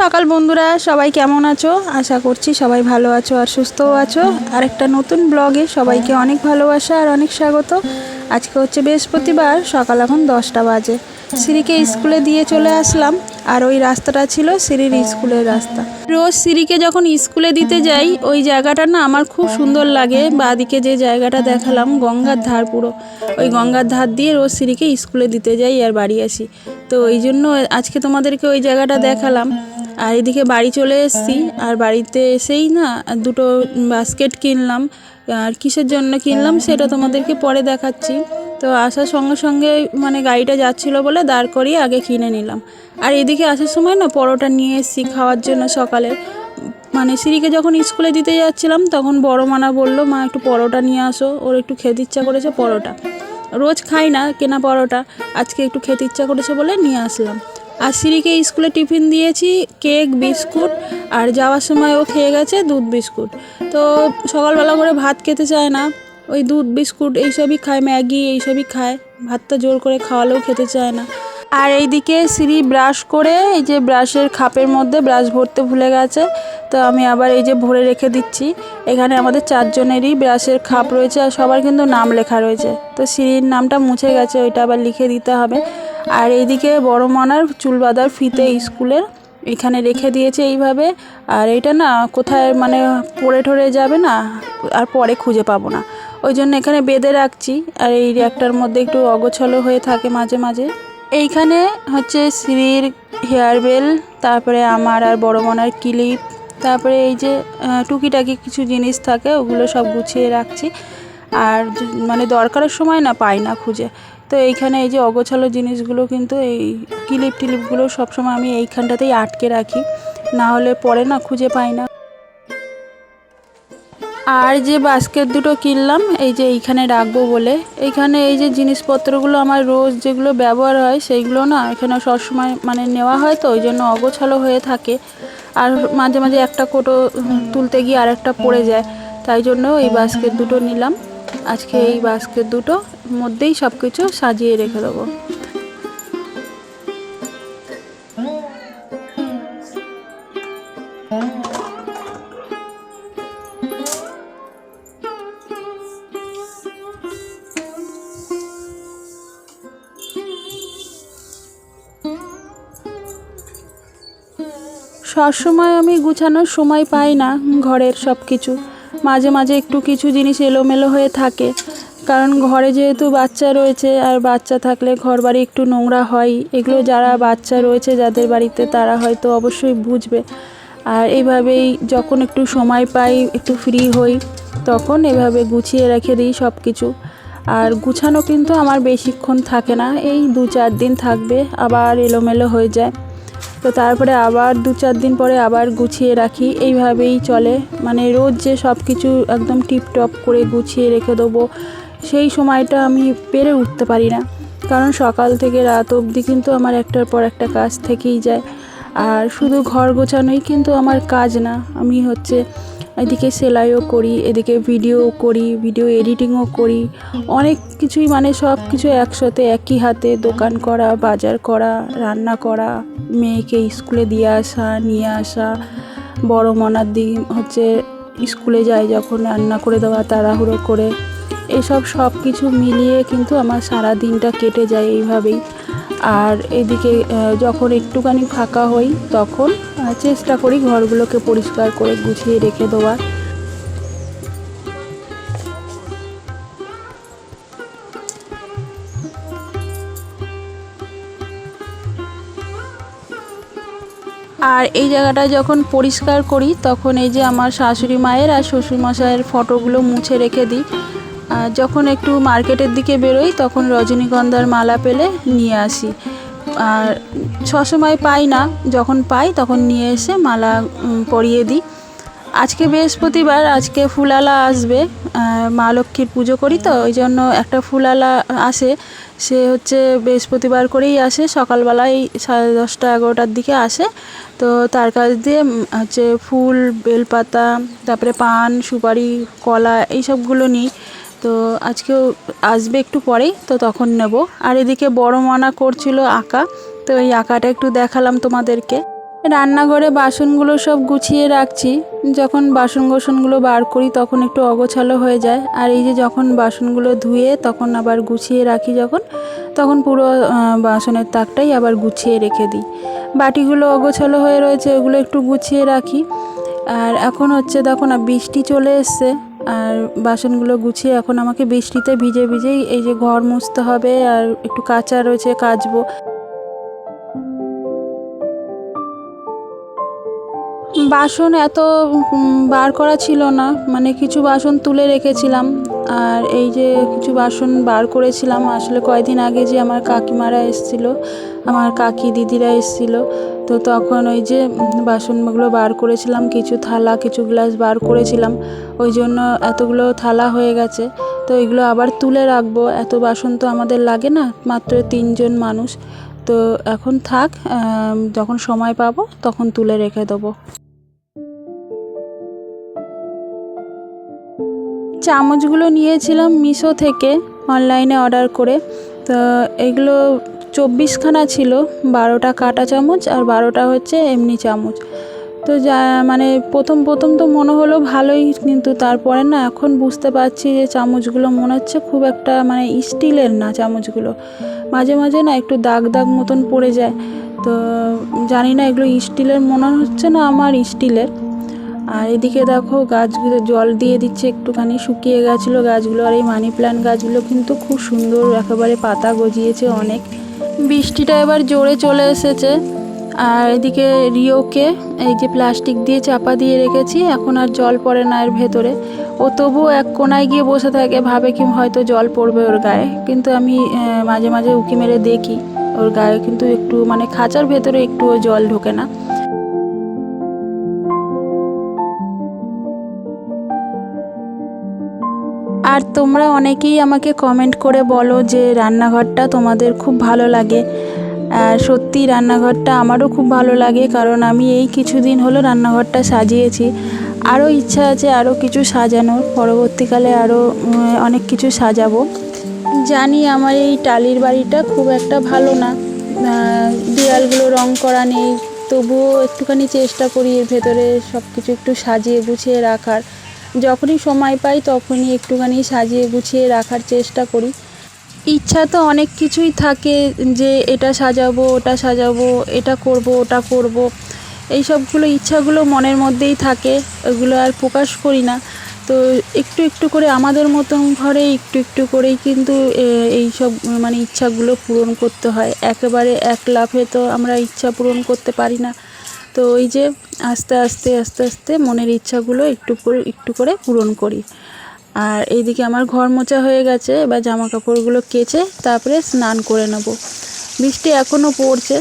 সকাল বন্ধুরা, সবাই কেমন আছো? আশা করছি সবাই ভালো আছো আর সুস্থও আছো। আর একটা নতুন ব্লগে সবাইকে অনেক ভালোবাসা আর অনেক স্বাগত। আজকে হচ্ছে বৃহস্পতিবার, সকাল এখন দশটা বাজে। সিঁড়িকে স্কুলে দিয়ে চলে আসলাম আর ওই রাস্তাটা ছিল সিঁড়ির স্কুলের রাস্তা। রোজ সিঁড়িকে যখন স্কুলে দিতে যাই, ওই জায়গাটা না আমার খুব সুন্দর লাগে। বাদিকে যে জায়গাটা দেখালাম, গঙ্গার ধার পুরো। ওই গঙ্গার ধার দিয়ে রোজ সিঁড়িকে স্কুলে দিতে যাই আর বাড়ি আসি। তো ওই জন্য আজকে তোমাদেরকে ওই জায়গাটা দেখালাম। আর এদিকে বাড়ি চলে এসেছি। আর বাড়িতে এসেই না দুটো বাস্কেট কিনলাম। আর কিসের জন্য কিনলাম সেটা তোমাদেরকে পরে দেখাচ্ছি। তো আসার সঙ্গে সঙ্গে মানে গাড়িটা যাচ্ছিল বলে দাঁড় করিয়ে আগে কিনে নিলাম। আর এদিকে আসার সময় না পরোটা নিয়ে এসেছি খাওয়ার জন্য সকালে। মানে সিঁড়িকে যখন স্কুলে দিতে যাচ্ছিলাম তখন বড় মানা বলল, মা, একটু পরোটা নিয়ে আসো। ওর একটু খেতে ইচ্ছা করেছে পরোটা। রোজ খাই না কেনা পরোটা, আজকে একটু খেতে ইচ্ছা করেছে বলে নিয়ে আসলাম। আর সিঁড়িকে স্কুলে টিফিন দিয়েছি, কেক, বিস্কুট, আর যাওয়ার সময় ও খেয়ে গেছে দুধ বিস্কুট। তো সকালবেলা করে ভাত খেতে চায় না, ওই দুধ বিস্কুট এইসবই খায়, ম্যাগি এইসবই খায়, ভাতটা জোর করে খাওয়ালেও খেতে চায় না। আর এইদিকে সিঁড়ি ব্রাশ করে এই যে ব্রাশের খাপের মধ্যে ব্রাশ ভরতে ভুলে গেছে, তো আমি আবার এই যে ভরে রেখে দিচ্ছি, এখানে আমাদের চারজনেরই ব্রাশের খাপ রয়েছে আর সবার কিন্তু নাম লেখা রয়েছে। তো সিঁড়ির নামটা মুছে গেছে, ওইটা আবার লিখে দিতে হবে। আর এইদিকে বড় মানার চুল বাঁধার ফিতে স্কুলের এখানে রেখে দিয়েছে এইভাবে। আর এটা না কোথায় মানে পড়ে ঠরে যাবে না, আর পরে খুঁজে পাবো না। ওই জন্য এখানে বেঁধে রাখছি। আর এই র্যাকটার মধ্যে একটু অগোছলো হয়ে থাকে মাঝে মাঝে। এইখানে হচ্ছে শ্রীর হেয়ার বেল, তারপরে আমার আর বড় মনার ক্লিপ, তারপরে এই যে টুকিটাকি কিছু জিনিস থাকে, ওগুলো সব গুছিয়ে রাখছি। আর মানে দরকারের সময় না পাই না খুঁজে। তো এইখানে এই যে অগোছালো জিনিসগুলো কিন্তু এই ক্লিপ টিলিপগুলো সবসময় আমি এইখানটাতেই আটকে রাখি। না হলে পরে না খুঁজে পাই না। আর যে বাস্কেট দুটো কিনলাম, এই যে এইখানে রাখব বলে। এইখানে এই যে জিনিসপত্রগুলো আমার রোজ যেগুলো ব্যবহার হয়, সেইগুলো না এখানে সবসময় মানে নেওয়া হয় তো ওই জন্য অগোছালো হয়ে থাকে। আর মাঝে মাঝে একটা কোটো তুলতে গিয়ে আর একটা পড়ে যায়। তাই জন্য এই বাস্কেট দুটো নিলাম। আজকে এই বাস্কেট দুটো, মধ্যেই সব কিছু সাজিয়ে রেখে দেবো। সবসময় আমি গুছানোর সময় পাই না ঘরের সব কিছু মাঝে মাঝে একটু কিছু জিনিস এলোমেলো হয়ে থাকে। কারণ ঘরে যেহেতু বাচ্চা রয়েছে, আর বাচ্চা থাকলে ঘর বাড়ি একটু নোংরা হয়। এগুলো যারা বাচ্চা রয়েছে, যাদের বাড়িতে তারা হয়তো অবশ্যই বুঝবে। আর এইভাবেই যখন একটু সময় পাই, একটু ফ্রি হই, তখন এভাবে গুছিয়ে রেখে দিই সব কিছু আর গুছানো কিন্তু আমার বেশিক্ষণ থাকে না। এই দু চার দিন থাকবে, আবার এলোমেলো হয়ে যায়। তো তারপরে আবার দু চার দিন পরে আবার গুছিয়ে রাখি। এইভাবেই চলে। মানে রোজ যে সব কিছু একদম টিপটপ করে গুছিয়ে রেখে দেবো, সেই সময়টা আমি পেরে উঠতে পারি না। কারণ সকাল থেকে রাত অবধি কিন্তু আমার একটার পর একটা কাজ থেকেই যায়। আর শুধু ঘর গোছানোই কিন্তু আমার কাজ না। আমি হচ্ছে এদিকে সেলাইও করি, এদিকে ভিডিও করি ভিডিও এডিটিংও করি। অনেক কিছুই মানে সব কিছু একসাথে, একই হাতে, দোকান করা, বাজার করা, রান্না করা, মেয়েকে স্কুলে দিয়ে আসা, নিয়ে আসা। বড় মনার দিন হচ্ছে স্কুলে যায় যখন রান্না করে দেওয়া, তাড়াহুড়ো করে। এসব সব কিছু মিলিয়ে কিন্তু আমার সারা দিনটা কেটে যায় এইভাবেই। আর এদিকে যখন একটুখানি ফাঁকা হই, তখন চেষ্টা করি ঘরগুলোকে পরিষ্কার করে গুছিয়ে রেখে দেওয়ার। আর এই জায়গাটা যখন পরিষ্কার করি, তখন এই যে আমার শাশুড়ি মায়ের আর শ্বশুরমশাইয়ের ফটোগুলো মুছে রেখে দিই। যখন একটু মার্কেটের দিকে বেরোই, তখন রজনীগন্ধার মালা পেলে নিয়ে আসি। আর সবসময় পাই না, যখন পাই তখন নিয়ে এসে মালা পরিয়ে দিই। আজকে বৃহস্পতিবার, আজকে ফুলালা আসবে মা লক্ষ্মীর পুজো করি তো, ওই জন্য একটা ফুলালা আসে, সে হচ্ছে বৃহস্পতিবার করেই আসে, সকালবেলায় সাড়ে দশটা, এগারোটার দিকে আসে। তো তার কাছ দিয়ে হচ্ছে ফুল, বেলপাতা, তারপরে পান, সুপারি, কলা, এইসবগুলো নিই। তো আজকেও আসবে একটু পরেই, তো তখন নেব। আর এদিকে বড় মানা করছিল আঁকা, তো এই আঁকাটা একটু দেখালাম তোমাদেরকে। রান্নাঘরে বাসনগুলো সব গুছিয়ে রাখছি। যখন বাসন গোসনগুলো বার করি তখন একটু অগোছালো হয়ে যায়। আর এই যে যখন বাসনগুলো ধুয়ে তখন আবার গুছিয়ে রাখি যখন, তখন পুরো বাসনের তাকটাই আবার গুছিয়ে রেখে দিই। বাটিগুলো অগোছালো হয়ে রয়েছে, ওগুলো একটু গুছিয়ে রাখি। আর এখন হচ্ছে দেখো না, বৃষ্টি চলে এসছে। আর বাসনগুলো গুছিয়ে এখন আমাকে বৃষ্টিতে ভিজে ভিজেই এই যে ঘর মুছতে হবে আর একটু কাঁচা রয়েছে কাচবো। বাসন এত বার করা ছিল না মানে কিছু বাসন তুলে রেখেছিলাম। আর এই যে কিছু বাসন বার করেছিলাম, আসলে কয়দিন আগে যে আমার কাকিমারা এসেছিল, আমার কাকি দিদিরা এসেছিল, তো তখন ওই যে বাসনগুলো বার করেছিলাম, কিছু থালা, কিছু গ্লাস বার করেছিলাম, ওই জন্য এতগুলো থালা হয়ে গেছে, তো এগুলো আবার তুলে রাখব, এত বাসন তো আমাদের লাগে না, মাত্র তিনজন মানুষ, তো এখন থাক যখন সময় পাবো, তখন তুলে রেখে দেবো। চামচগুলো নিয়েছিলাম মিশো থেকে অনলাইনে অর্ডার করে। তো এগুলো চব্বিশখানা ছিল, বারোটা কাটা চামচ আর বারোটা হচ্ছে এমনি চামচ। তো যা মানে প্রথম প্রথম তো মনে হলো ভালোই, কিন্তু তারপরে না এখন বুঝতে পারছি যে চামচগুলো মনে হচ্ছে খুব একটা মানে স্টিলের না চামচগুলো। মাঝে মাঝে না একটু দাগ দাগ মতন পড়ে যায়। তো জানি না এগুলো স্টিলের মনে হচ্ছে না আমার স্টিলের। আর এদিকে দেখো গাছগুলো জল দিয়ে দিচ্ছে, একটুখানি শুকিয়ে গেছিল গাছগুলো আর এই মানি প্ল্যান্ট গাছগুলো কিন্তু খুব সুন্দর একেবারে পাতা গজিয়েছে অনেক। বৃষ্টিটা এবার জোরে চলে এসেছে। আর এদিকে রিওকে এই যে প্লাস্টিক দিয়ে চাপা দিয়ে রেখেছি, এখন আর জল পড়ে না এর ভেতরে। ও তবুও এক কোনায় গিয়ে বসে থাকে, ভাবে কি হয়তো জল পড়বে ওর গায়ে। কিন্তু আমি মাঝে মাঝে উঁকি মেরে দেখি, ওর গায়ে কিন্তু একটু মানে খাঁচার ভেতরে একটুও জল ঢোকে না। আর তোমরা অনেকেই আমাকে কমেন্ট করে বলো যে রান্নাঘরটা তোমাদের খুব ভালো লাগে। সত্যি রান্নাঘরটা আমারও খুব ভালো লাগে কারণ আমি এই কিছুদিন হলো রান্নাঘরটা সাজিয়েছি। আরও ইচ্ছা আছে আরও কিছু সাজানোর, পরবর্তীকালে আরও অনেক কিছু সাজাবো। জানি আমার এই টালির বাড়িটা খুব একটা ভালো না। দেয়ালগুলো রং করা নেই, তবুও একটুখানি চেষ্টা করি এর ভেতরে সব কিছু একটু সাজিয়ে গুছিয়ে রাখার। যখনই সময় পাই তখনই একটুখানি সাজিয়ে গুছিয়ে রাখার চেষ্টা করি। ইচ্ছা তো অনেক কিছুই থাকে যে এটা সাজাবো, ওটা সাজাবো, এটা করব, ওটা করব। এই সবগুলো ইচ্ছাগুলো মনের মধ্যেই থাকে, ওগুলো আর প্রকাশ করি না। তো একটু একটু করে আমাদের মতন ঘরে একটু একটু করেই কিন্তু এই সব মানে ইচ্ছাগুলো পূরণ করতে হয়। একেবারে এক লাফে তো আমরা ইচ্ছা পূরণ করতে পারি না। তো ওই যে আস্তে আস্তে আস্তে আস্তে মনের ইচ্ছাগুলো একটু করে একটু করে পূরণ করি। আর এইদিকে আমার ঘর মোছা হয়ে গেছে, এবার জামা কাপড়গুলো কেচে তারপরে স্নান করে নেব। বৃষ্টি এখনও পড়ছে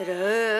रे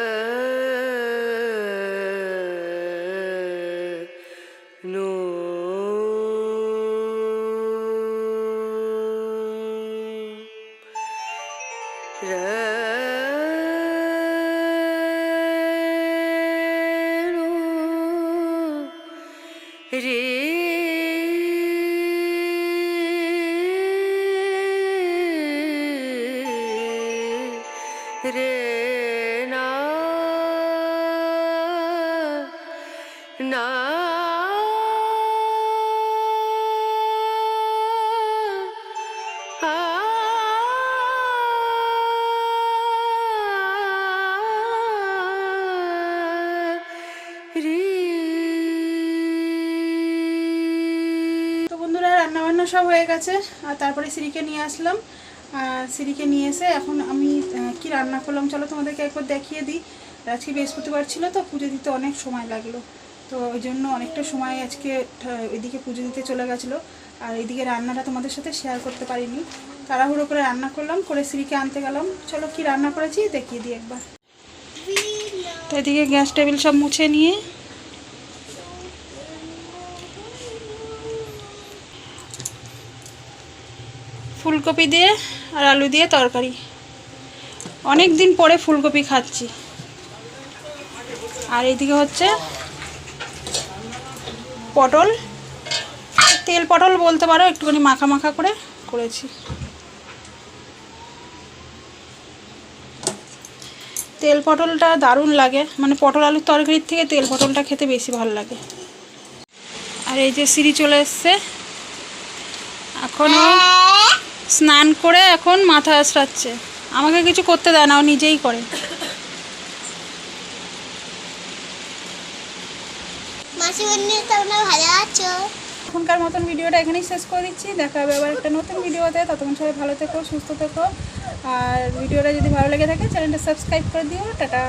রান্না সব হয়ে গেছে, আর তারপরে শ্রীকে নিয়ে আসলাম। সিঁড়িকে নিয়ে এসে এখন আমি কি রান্না করলাম চলো তোমাদেরকে একবার দেখিয়ে দিই। আজকে বৃহস্পতিবার ছিল তো, পুজো দিতে অনেক সময় লাগল। তো ওই জন্য অনেকটা সময় আজকে ওইদিকে পুজো দিতে চলে গেছিল। আর এইদিকে রান্নাটা তোমাদের সাথে শেয়ার করতে পারিনি। তাড়াহুড়ো করে রান্না করলাম, করে সিঁড়িকে আনতে গেলাম। চলো কি রান্না করেছি, দেখিয়ে দিই একবার। তো এদিকে গ্যাস টেবিল সব মুছে নিয়ে ফুলকপি দিয়ে আর আলু দিয়ে তরকারি। অনেক দিন পরে ফুলকপি খাচ্ছি। আর এইদিকে হচ্ছে পটল। তেল পটল বলতে পারো, একটুখানি মাখা মাখা করে করেছি। তেল পটলটা দারুণ লাগে। মানে পটল আলুর তরকারির থেকে তেল পটলটা খেতে বেশি ভালো লাগে। আর এই যে সিঁড়ি চলে এসছে। এখনও স্নান করে এখন মাথা আশ্রাচ্ছে আমাকে কিছু করতে দেয় না ও নিজেই করে। এখনকার মতন ভিডিওটা এখানেই শেষ করে দিচ্ছি। দেখা হবে আবার একটা নতুন ভিডিওতে। ততক্ষণ সবাই ভালো থেকো সুস্থ থেকো। আর ভিডিওটা যদি ভালো লেগে থাকে চ্যানেলটা সাবস্ক্রাইব করে দিও। টাটা।